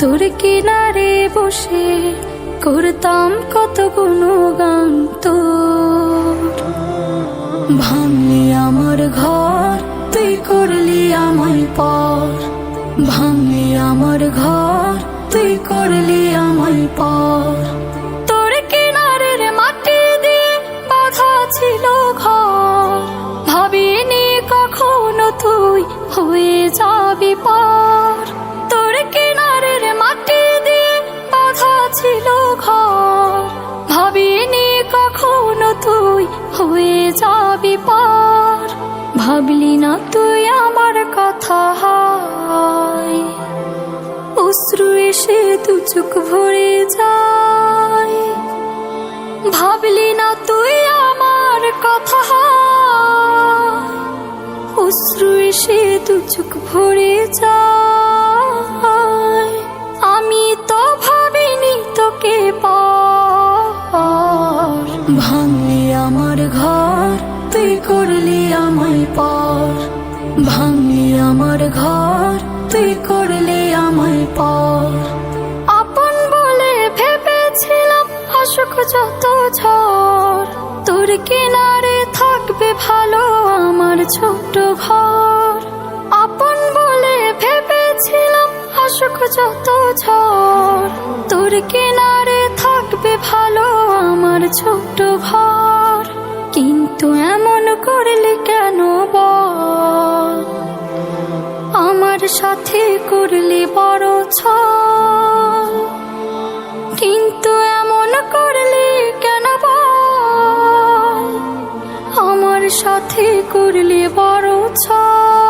তোর কিনারে বসে করতাম কত গুণগান তোর ভাঙলি আমার ঘর, তুই করলি আমায় পর। ভাঙলি আমার ঘর, তুই করলি আমায় পর। তোর কিনারের মাটি দিয়ে বাধা ছিল ঘর। ভাবিনি কখনো তুই হয়ে যাবি পার। তুই হয়ে যাবি পার। ভাবলি না তুই আমার কথা অশ্রু এসে দু চোখ ভরে যায়। ভাবলি না তুই আমার কথা অশ্রু এসে দু চোখ ভরে যায়। আমি তো ভাবিনি তোকে পার। ভাঙলি আমার ঘর, তুই করলি আমায় পর। ভাঙলি আমার ঘর, তুই করলি আমায় পর। আপন বলে ভেবেছিলাম অসুখ যত ঝড়, তোর কিনারে থাকবে ভালো আমার ছোট্ট ঘর। আপন বলে ভেবেছিলাম অসুখ যত ঝড়, তোর কিনারে থাকবে ভালো আমার ছোট্ট ঘর। কিন্তু এমন করলে কেন বল? আমার সাথে করলি বড় ছ কিন্তু এমন করলি কেন বল? আমার সাথে করলি বড় ছল।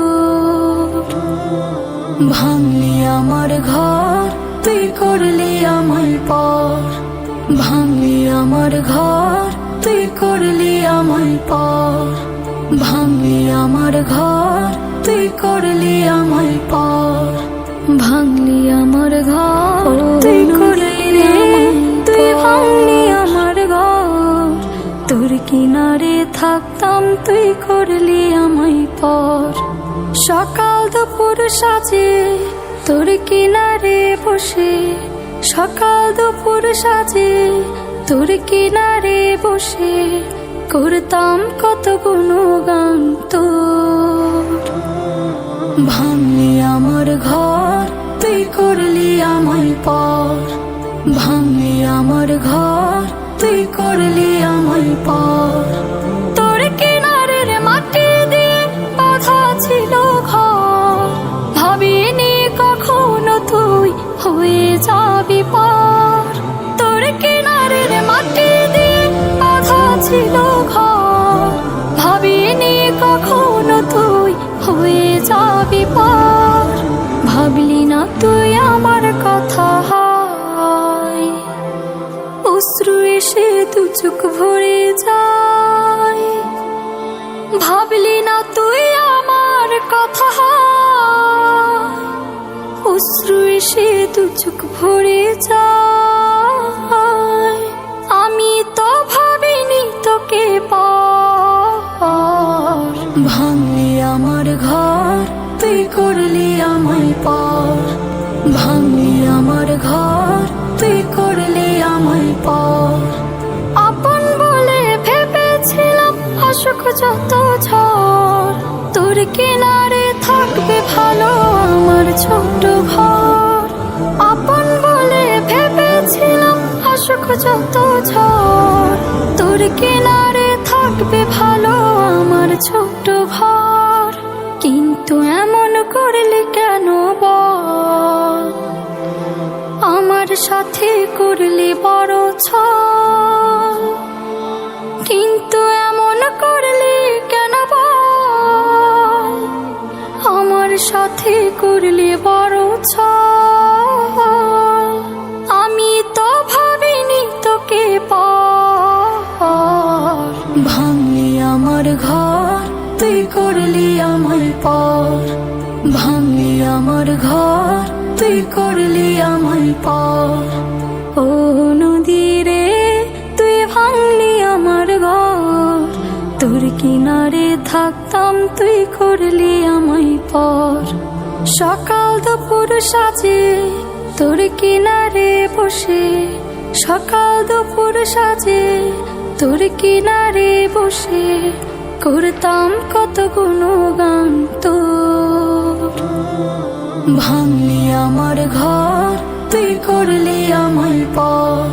ভাঙলি আমার ঘর তুই করলি আমায় পর। ভাঙলি আমার ঘর তুই করলি আমায় পর। ভাঙলি আমার ঘর তুই করলি আমায় পর। ভাঙলি আমার ঘর তুই করলি তুই ভাঙলি আমার ঘর তোর কিনারে থাকতাম তুই করলি আমায় পর। সকাল দুপুর সাজে, তোর কিনারে বসে। সকাল দুপুর সাজে, তোর কিনারে বসে। করতাম কত গুণগান তোর। ভাঙলি আমার ঘর, তুই করলি আমায় পর। ভাঙলি আমার ঘর, তুই করলি পার ভাবলি না তুই আমার কথা হয়। অশ্রু এসে দু চোখ ভরে যায়। ভাবলি না তুই আমার কথা হয়। অশ্রু এসে দু চোখ ভরে যায়। ভাঙলি আমার ঘর, তুই করলি আমায় পর। আপন যত ঝড়। তোর কিনারে থাকবে ভালো আমার ছোট্ট ঘর। আপন বলে ভেবেছিলাম আসুক যত ঝড়। তোর কিনারে থাকবে ভালো আমার ছোট্ট ঘর। কিন্তু এমন করলে কেন বল? আমার সাথে করলে বড় ছ কিন্তু এমন করলে কেন বল? আমার সাথে করলে বড় তুই করলি আমার পর, ভাঙলি আমার ঘর। তুই করলি আমার পর, ও নদী রে, তুই ভাঙলি আমার ঘর। তোর কিনারে থাকতাম, তুই করলি আমায় পর। সকাল দুপুর সাজে, তোর কিনারে বসে। সকাল দুপুর সাজে, তোর কিনারে বসে। করতাম কত গুণগান তোর ভাঙলি আমার ঘর, তুই করলি আমায় পর।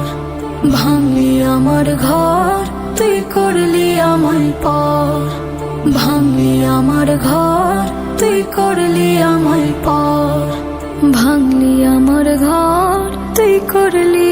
ভাঙলি আমার ঘর, তুই করলি আমায় পর। ভাঙলি আমার ঘর, তুই করলি আমায় পর। ভাঙলি আমার ঘর, তুই করলি